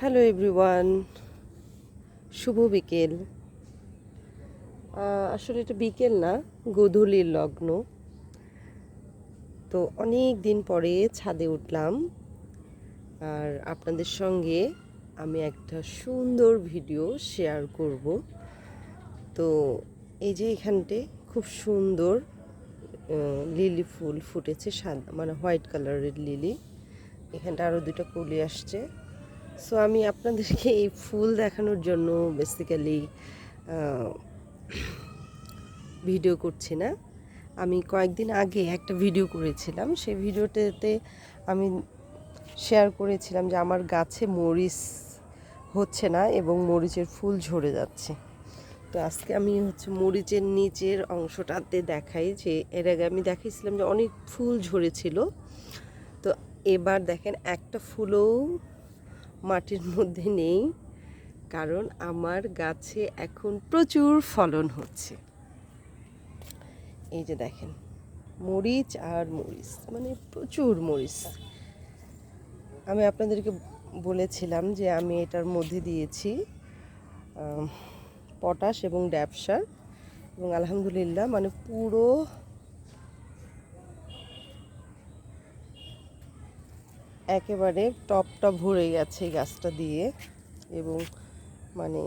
Hello everyone শুভ বিকেল। আসলে এটা বিকেল না, গোধূলির লগ্ন। তো অনেক দিন পরে ছাদে উঠলাম। আর আপনাদের সঙ্গে আমি একটা সুন্দর ভিডিও শেয়ার করব। তো এই যে এখানটে খুব সুন্দর লিলি ফুল ফুটেছে, সাদা মানে হোয়াইট কালারের লিলি। এখানটা আরও দুটো কলি আসছে। সো আমি আপনাদেরকে এই ফুল দেখানোর জন্য বেসিক্যালি ভিডিও করছি না। আমি কয়েকদিন আগে একটা ভিডিও করেছিলাম। সেই ভিডিওটাতে আমি শেয়ার করেছিলাম যে আমার গাছে মরিচ হচ্ছে না এবং মরিচের ফুল ঝরে যাচ্ছে। তো আজকে আমি হচ্ছে মরিচের নিচের অংশটাতে দেখাই যে এর আগে আমি দেখাইছিলাম যে অনেক ফুল ঝরেছিল। তো এবার দেখেন একটা ফুলও মাটির মধ্যে নেই, কারণ আমার গাছে এখন প্রচুর ফলন হচ্ছে। এই যে দেখেন, মরিচ আর মরিচ মানে প্রচুর মরিচ। আমি আপনাদেরকে বলেছিলাম যে আমি এটার মধ্যে দিয়েছি পটাশ এবং ড্যাপসার এবং আলহামদুলিল্লাহ মানে পুরো একেবারে টপটা ভরে গেছে গাছটা দিয়ে এবং মানে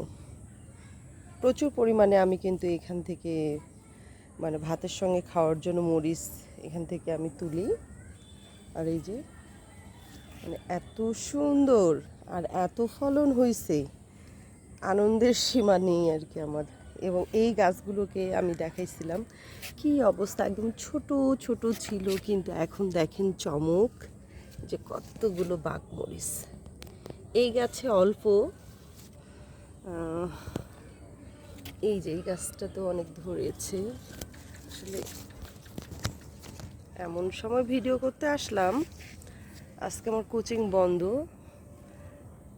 প্রচুর পরিমাণে আমি কিন্তু এখান থেকে মানে ভাতের সঙ্গে খাওয়ার জন্য মরিচ এখান থেকে আমি তুলি। আর এই যে মানে এত সুন্দর আর এত ফলন হয়েছে আনন্দের সীমা নেই আর কি আমার। এবং এই গাছগুলোকে আমি দেখাইছিলাম, কি অবস্থা একদম ছোট ছোট ছিল, কিন্তু এখন দেখেন চমক। যে কতগুলো বাঘ মরিচ এই গাছে অল্প এই যে এই গাছটা তো অনেক ধরেছে। আসলে এমন সময় ভিডিও করতে আসলাম, আজকে আমার কোচিং বন্ধ,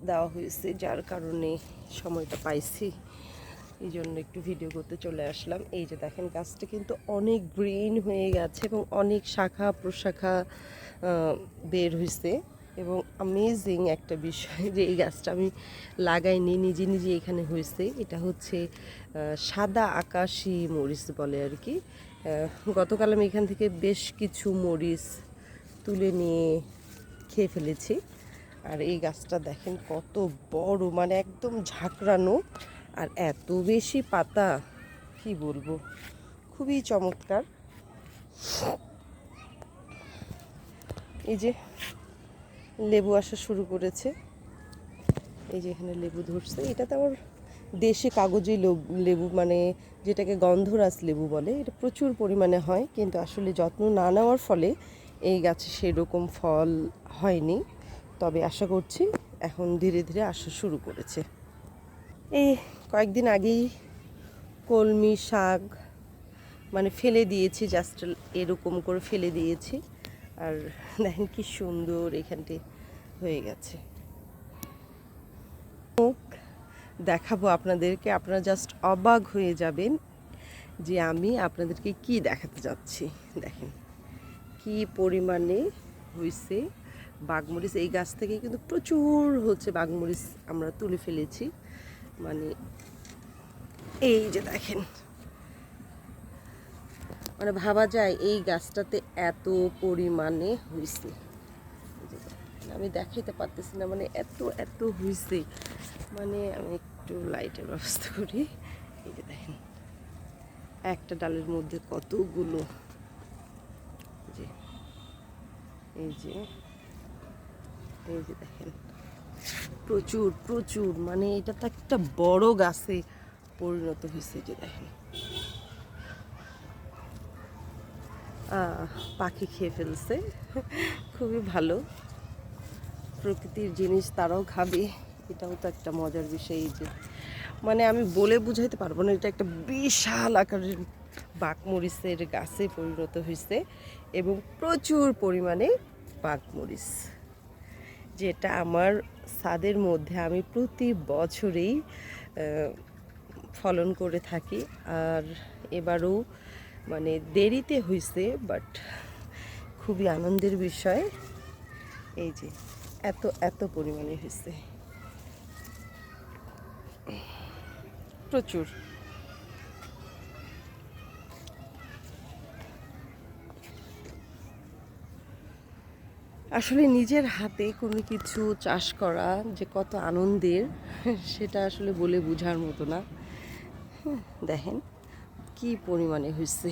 দেওয়া হয়েছে, যার কারণে সময়টা পাইছি। এই জন্য একটু ভিডিও করতে চলে আসলাম। এই যে দেখেন, গাছটা কিন্তু অনেক গ্রিন হয়ে গেছে এবং অনেক শাখা প্রশাখা বের হয়েছে এবং আমেজিং একটা বিষয় যে এই গাছটা আমি লাগাইনি, নিজে নিজে এখানে হয়েছে এটা হচ্ছে সাদা আকাশি মরিচ বলে আর কি। গতকাল আমি এখান থেকে বেশ কিছু মরিচ তুলে নিয়ে খেয়ে ফেলেছি। আর এই গাছটা দেখেন কত বড় মানে একদম ঝাঁকড়ানো। আর এত বেশি পাতা, কি বলব? খুবই চমৎকার। এই যে লেবু আসা শুরু করেছে। এই যে এখানে লেবু ধরছে। এটাতে আমার দেশি কাগজি লেবু- মানে যেটাকে গন্ধরাজ লেবু বলে, এটা প্রচুর পরিমাণে হয়, কিন্তু আসলে যত্ন না নেওয়ার ফলে এই গাছে সেরকম ফল হয়নি। তবে আশা করছি এখন ধীরে ধীরে আসা শুরু করেছে। এই কয়েকদিন আগেই কলমি শাক মানে ফেলে দিয়েছি জাস্ট এরকম করে ফেলে দিয়েছি। আর দেখেন কি সুন্দর এখানটি হয়ে গেছে। দেখাবো আপনাদেরকে, আপনারা জাস্ট অবাক হয়ে যাবেন যে আমি আপনাদেরকে কি দেখাতে যাচ্ছি। দেখেন কি পরিমাণে হয়েছে বাঘমরিচ। এই গাছ থেকে কিন্তু প্রচুর হচ্ছে বাঘমরিচ আমরা তুলে ফেলেছি। মানে এই যে দেখেন। মানে ভাবা যায় এই গাছটাতে এত পরিমাণে হয়েছে আমি দেখাইতে পারতেছি না মানে এত এত হয়েছে মানে আমি একটু লাইটের ব্যবস্থা করি। এই যে দেখেন, একটা ডালের মধ্যে কতগুলো যে, এই যে এই যে দেখেন। প্রচুর প্রচুর মানে এটা তো একটা বড় গাছে পরিণত হয়েছে যে দেখেন। পাখি খেয়ে ফেলছে, খুবই ভালো। প্রকৃতির জিনিস তারাও খাবে, এটাও তো একটা মজার বিষয় এই যে। মানে আমি বলে বুঝাইতে পারব না, এটা একটা বিশাল আকারের বাঘমরিচের গাছে পরিণত হয়েছে এবং প্রচুর পরিমাণে বাঘমরিচ। যেটা আমার ছাদের মধ্যে আমি প্রতি বছরেই ফলন করে থাকি। আর এবারও মানে দেরিতে হয়েছে বাট খুবই আনন্দের বিষয়। এই যে, এত এত পরিমাণে হয়েছে প্রচুর। আসলে নিজের হাতে কোনো কিছু চাষ করা যে কত আনন্দের, সেটা আসলে বলে বোঝার মতো না। দেখেন কি পরিমাণে হয়েছে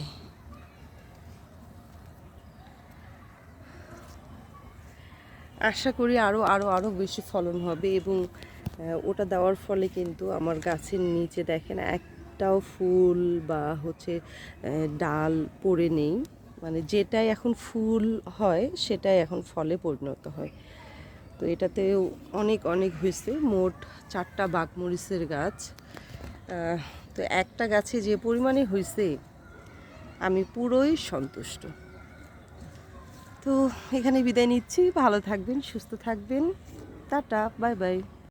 আশা করি আরও আরও আরও বেশি ফলন হবে এবং ওটা দেওয়ার ফলে কিন্তু আমার গাছের নিচে দেখেন একটাও ফুল বা হচ্ছে ডাল পড়ে নেই। মানে যেটাই এখন ফুল হয়, সেটাই এখন ফলে পরিণত হয়। তো এটাতেও অনেক অনেক হয়েছে। মোট চারটা বাঘমরিচের গাছ। তো একটা গাছে যে পরিমাণে হয়েছে, আমি পুরোই সন্তুষ্ট। তো এখানে বিদায় নিচ্ছি। ভালো থাকবেন, সুস্থ থাকবেন। Tata, bye bye.